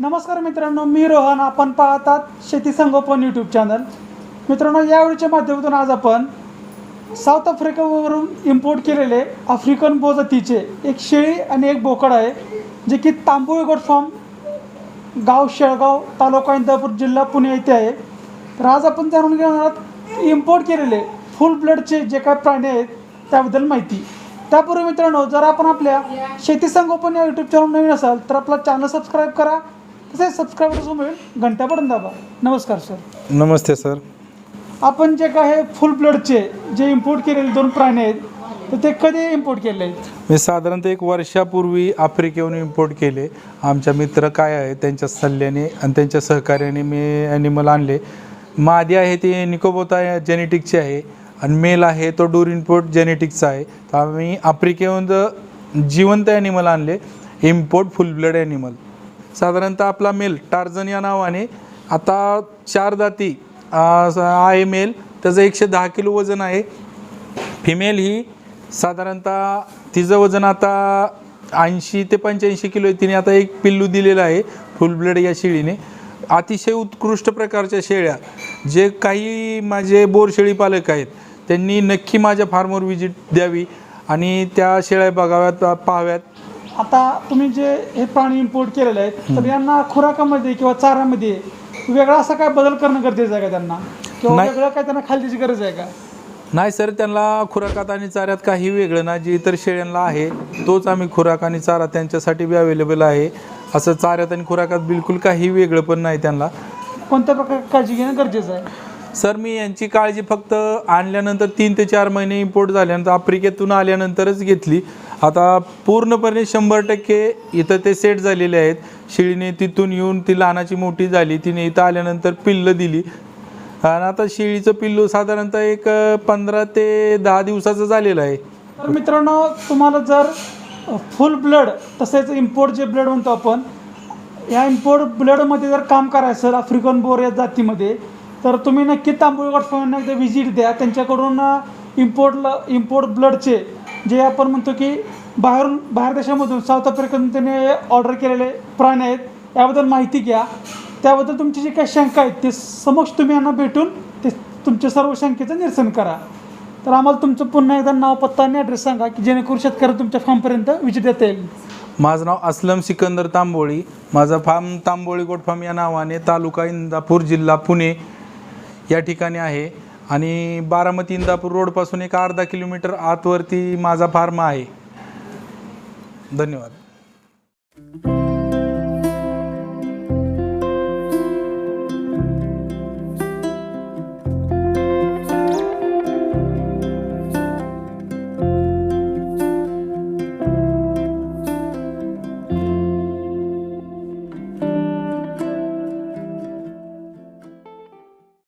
नमस्कार मित्रांनो मी रोहन. आपण पाहतात शेती संगोपन यूट्यूब चॅनल मित्रांनो यावेळीच्या माध्यमातून आज आपण साऊथ आफ्रिकावरून इम्पोर्ट केलेले आफ्रिकन बोजातीचे एक शेळी आणि एक बोकड आहे जे की तांबोळी गोट फॉर्म गाव शेळगाव तालुका इंदापूर जिल्हा पुणे येथे आहे. तर आज आपण जाणून घेणार आहोत इम्पोर्ट केलेले फुल ब्लडचे जे काय प्राणी आहेत त्याबद्दल माहिती. त्यापूर्वी मित्रांनो जर आपण आपल्या शेती संगोपन या यूट्यूब चॅनल नवीन असाल तर आपला चॅनल सबस्क्राईब करा. तसेच सबस्क्राईबर समोर घंटा पडून दाबा. नमस्कार सर नमस्ते सर आपण जे काय फुल ब्लडचे जे इम्पोर्ट केलेले दोन प्राणी आहेत तर ते कधी इम्पोर्ट केले आहेत? मी साधारणतः एक वर्षापूर्वी आफ्रिकेहून इम्पोर्ट केले. आमच्या मित्र काय आहे त्यांच्या सल्ल्याने आणि त्यांच्या सहकार्याने मी ॲनिमल आणले. मादी आहे ते निकोबोता जेनेटिकचे आहे आणि मेल आहे तो डोर इम्पोर्ट जेनेटिकचा आहे. तर आम्ही आफ्रिकेहून ज- जिवंत ॲनिमल आणले इम्पोर्ट फुल ब्लड ॲनिमल साधारणतः आपला मेल टार्झन या नावाने. आता चार दाती आहे मेल. त्याचं एकशे दहा किलो वजन आहे. फिमेल ही साधारणतः तिचं वजन आता ऐंशी ते पंच्याऐंशी किलो आहे. तिने आता एक पिल्लू दिलेलं आहे फुल ब्लड या शेळीने. अतिशय उत्कृष्ट प्रकारच्या शेळ्या जे काही माझे बोरशेळी पालक आहेत त्यांनी नक्की माझ्या फार्मवर व्हिजिट द्यावी आणि त्या शेळ्या बघाव्यात पाहाव्यात. आता तुम्ही जे हे प्राणी इम्पोर्ट केलेले आहेत तर यांना खुराकामध्ये किंवा चाऱ्यामध्ये वेगळा असा काय बदल करणं गरजेचं आहे का त्यांना? किंवा नाही. वेगळं काय त्यांना खायची गरज आहे का? नाही सर त्यांना खुराकात आणि चाऱ्यात काही वेगळं ना जे इतर शेळ्यांना आहे तोच आम्ही खुराक आणि चारा त्यांच्यासाठी बी अवेलेबल आहे. असं चाऱ्यात आणि खुराकात बिलकुल काही वेगळं पण नाही त्यांना. कोणत्या प्रकारे काळजी घेणं गरजेचं आहे? सर मी यांची काळजी फक्त आणल्यानंतर तीन ते चार महिने इम्पोर्ट झाल्यानंतर आफ्रिकेतून आल्यानंतरच घेतली. आता पूर्णपणे शंभर टक्के इथं ते सेट झालेले आहेत. शेळीने तिथून येऊन ती लहानाची मोठी झाली. तिने इथं आल्यानंतर पिल्लं दिली. आणि आता शेळीचं पिल्लू साधारणतः एक पंधरा ते दहा दिवसाचं झालेलं आहे. तर मित्रांनो तुम्हाला जर फुल ब्लड तसेच इम्पोर्ट जे ब्लड म्हणतो आपण या इम्पोर्ट ब्लडमध्ये जर काम करायचं सर आफ्रिकन बोर या जातीमध्ये तर तुम्ही नक्की तांबुळगड फार्मना एकदा व्हिजिट द्या. त्यांच्याकडून इम्पोर्टला इम्पोर्ट ब्लडचे जे आपण म्हणतो की बाहेरून बाहेर देशामधून साऊथ आफ्रिकन त्याने ऑर्डर केलेले प्राणी आहेत याबद्दल माहिती घ्या. त्याबद्दल तुमची जी काही शंका आहेत ते समक्ष तुम्ही यांना भेटून ते तुमच्या सर्व शंकेचं निरसन करा. तर आम्हाला तुमचं पुन्हा एकदा नाव पत्ता आणि ॲड्रेस सांगा की जेणेकरून शेतकरी तुमच्या फार्मपर्यंत विजिट देता येईल. माझं नाव असलम सिकंदर तांबोळी. माझा फार्म तांबोळी गोट फार्म या नावाने तालुका इंदापूर जिल्हा पुणे. या ठिकाणी आहे. आणि बारामती इंदापूर रोडपासून एक अर्धा किलोमीटर आतवरती माझा फार्म आहे. धन्यवाद.